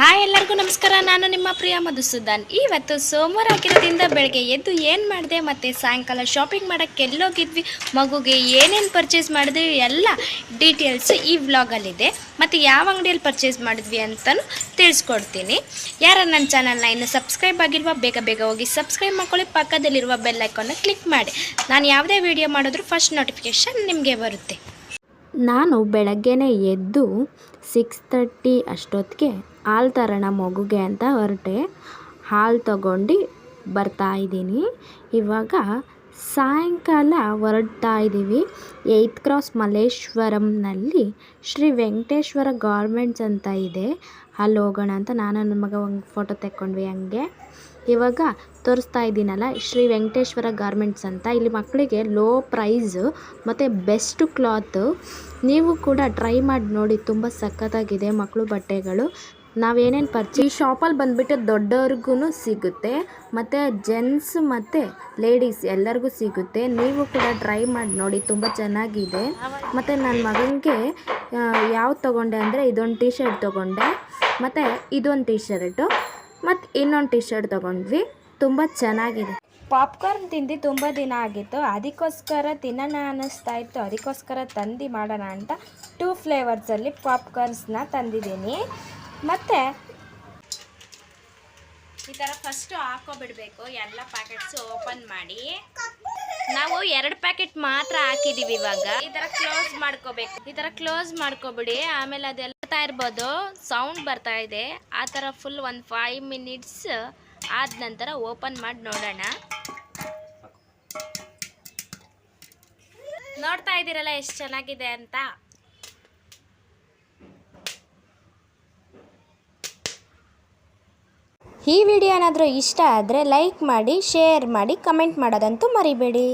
Hi ಎಲ್ಲರಿಗೂ ನಮಸ್ಕಾರ. ನಾನು ನಿಮ್ಮ ಪ್ರಿಯ ಮಧುಸೂದನ್. ಇವತ್ತು ಸೋಮವಾರ ಆಗಿರೋದ್ರಿಂದ ಬೆಳಗ್ಗೆ ಎದ್ದು ಏನು ಮಾಡಿದೆ ಮತ್ತು ಸಾಯಂಕಾಲ ಶಾಪಿಂಗ್ ಮಾಡೋಕ್ಕೆ ಎಲ್ಲೋಗಿದ್ವಿ. ಮಗುಗೆ ಏನೇನು ಪರ್ಚೇಸ್ ಮಾಡಿದ್ವಿ ಎಲ್ಲ ಡೀಟೇಲ್ಸ್ ಈ ವ್ಲಾಗಲ್ಲಿದೆ ಮತ್ತು ಯಾವ ಅಂಗಡಿಯಲ್ಲಿ ಪರ್ಚೇಸ್ ಮಾಡಿದ್ವಿ ಅಂತಲೂ ತಿಳಿಸ್ಕೊಡ್ತೀನಿ. ಯಾರ ನನ್ನ ಚಾನಲ್ನ ಇನ್ನು ಸಬ್ಸ್ಕ್ರೈಬ್ ಆಗಿಲ್ವಾ, ಬೇಗ ಬೇಗ ಹೋಗಿ ಸಬ್ಸ್ಕ್ರೈಬ್ ಮಾಡ್ಕೊಳ್ಳಿ. ಪಕ್ಕದಲ್ಲಿರುವ ಬೆಲ್ ಕ್ಲಿಕ್ ಮಾಡಿ. ನಾನು ಯಾವುದೇ ವಿಡಿಯೋ ಮಾಡಿದ್ರೂ ಫಸ್ಟ್ ನೋಟಿಫಿಕೇಷನ್ ನಿಮಗೆ ಬರುತ್ತೆ. ನಾನು ಬೆಳಗ್ಗೆನೇ ಎದ್ದು ಸಿಕ್ಸ್ ತರ್ಟಿ ಅಷ್ಟೊತ್ತಿಗೆ ಹಾಲು ತರೋಣ ಮಗುಗೆ ಅಂತ ಹೊರಟೆ. ಹಾಲು ತಗೊಂಡು ಬರ್ತಾ ಇದ್ದೀನಿ. ಇವಾಗ ಸಾಯಂಕಾಲ ಹೊರಡ್ತಾ ಇದ್ದೀವಿ. ಏಯ್ತ್ ಕ್ರಾಸ್ ಮಲ್ಲೇಶ್ವರಂನಲ್ಲಿ ಶ್ರೀ ವೆಂಕಟೇಶ್ವರ ಗಾರ್ಮೆಂಟ್ಸ್ ಅಂತ ಇದೆ. ಅಲ್ಲಿ ಹೋಗೋಣ ಅಂತ ನಾನು ನನ್ನ ಮಗ ಒಂದು ಫೋಟೋ ತೆಕ್ಕೊಂಡ್ವಿ ಹಂಗೆ. ಇವಾಗ ತೋರಿಸ್ತಾ ಇದ್ದೀನಲ್ಲ, ಶ್ರೀ ವೆಂಕಟೇಶ್ವರ ಗಾರ್ಮೆಂಟ್ಸ್ ಅಂತ. ಇಲ್ಲಿ ಮಕ್ಕಳಿಗೆ ಲೋ ಪ್ರೈಸು ಮತ್ತು ಬೆಸ್ಟ್ ಕ್ಲಾತು ನೀವು ಕೂಡ ಟ್ರೈ ಮಾಡಿ ನೋಡಿ, ತುಂಬ ಸಖತ್ತಾಗಿದೆ ಮಕ್ಕಳು ಬಟ್ಟೆಗಳು. ನಾವೇನೇನು ಪರ್ಚೇಸ್ ಈ ಶಾಪಲ್ಲಿ ಬಂದುಬಿಟ್ಟು ದೊಡ್ಡವ್ರಿಗೂ ಸಿಗುತ್ತೆ, ಮತ್ತು ಜೆಂಟ್ಸ್ ಮತ್ತು ಲೇಡೀಸ್ ಎಲ್ಲರಿಗೂ ಸಿಗುತ್ತೆ. ನೀವು ಕೂಡ ಟ್ರೈ ಮಾಡಿ ನೋಡಿ, ತುಂಬ ಚೆನ್ನಾಗಿದೆ. ಮತ್ತು ನನ್ನ ಮಗನಿಗೆ ಯಾವ್ದು ತೊಗೊಂಡೆ ಅಂದರೆ ಇದೊಂದು ಟೀ ಶರ್ಟ್ ತೊಗೊಂಡೆ. ಮತ್ತು ಇದೊಂದು ಟೀ ಶರ್ಟು ಮತ್ತು ಇನ್ನೊಂದು ಟೀ ಶರ್ಟ್ ತೊಗೊಂಡ್ವಿ. ತುಂಬ ಚೆನ್ನಾಗಿದೆ. ಪಾಪ್ಕಾರ್ನ್ ತಿಂದು ತುಂಬ ದಿನ ಆಗಿತ್ತು. ಅದಕ್ಕೋಸ್ಕರ ತಿನ್ನೋಣ ಅನ್ನಿಸ್ತಾ ಇತ್ತು. ಅದಕ್ಕೋಸ್ಕರ ತಂದು ಮಾಡೋಣ ಅಂತ ಟೂ ಫ್ಲೇವರ್ಸಲ್ಲಿ ಪಾಪ್ಕಾರ್ನ್ಸ್ನ ತಂದಿದ್ದೀನಿ. ಮತ್ತು? ಈ ಥರ ಫಸ್ಟು ಹಾಕೋಬಿಡ್ಬೇಕು. ಎಲ್ಲ ಪ್ಯಾಕೆಟ್ಸ್ ಓಪನ್ ಮಾಡಿ. ನಾವು ಎರಡು ಪ್ಯಾಕೆಟ್ ಮಾತ್ರ ಹಾಕಿದೀವಿ ಇವಾಗ. ಈ ಥರ ಕ್ಲೋಸ್ ಮಾಡ್ಕೋಬೇಕು. ಈ ಥರ ಕ್ಲೋಸ್ ಮಾಡ್ಕೊಬಿಡಿ. ಆಮೇಲೆ ಅದೆಲ್ಲ ಬರ್ತಾ ಇರ್ಬೋದು. ಸೌಂಡ್ ಬರ್ತಾ ಇದೆ. ಆ ಥರ ಫುಲ್ ಒಂದು ಫೈವ್ ಮಿನಿಟ್ಸ್ ಆದ ನಂತರ ಓಪನ್ ಮಾಡಿ ನೋಡೋಣ. ನೋಡ್ತಾ ಇದ್ದೀರಲ್ಲ, ಎಷ್ಟು ಚೆನ್ನಾಗಿದೆ ಅಂತ? ಈ ವಿಡಿಯೋ ಏನಾದರೂ ಇಷ್ಟ ಆದರೆ ಲೈಕ್ ಮಾಡಿ ಶೇರ್ ಮಾಡಿ ಕಮೆಂಟ್ ಮಾಡೋದಂತೂ ಮರಿಬೇಡಿ.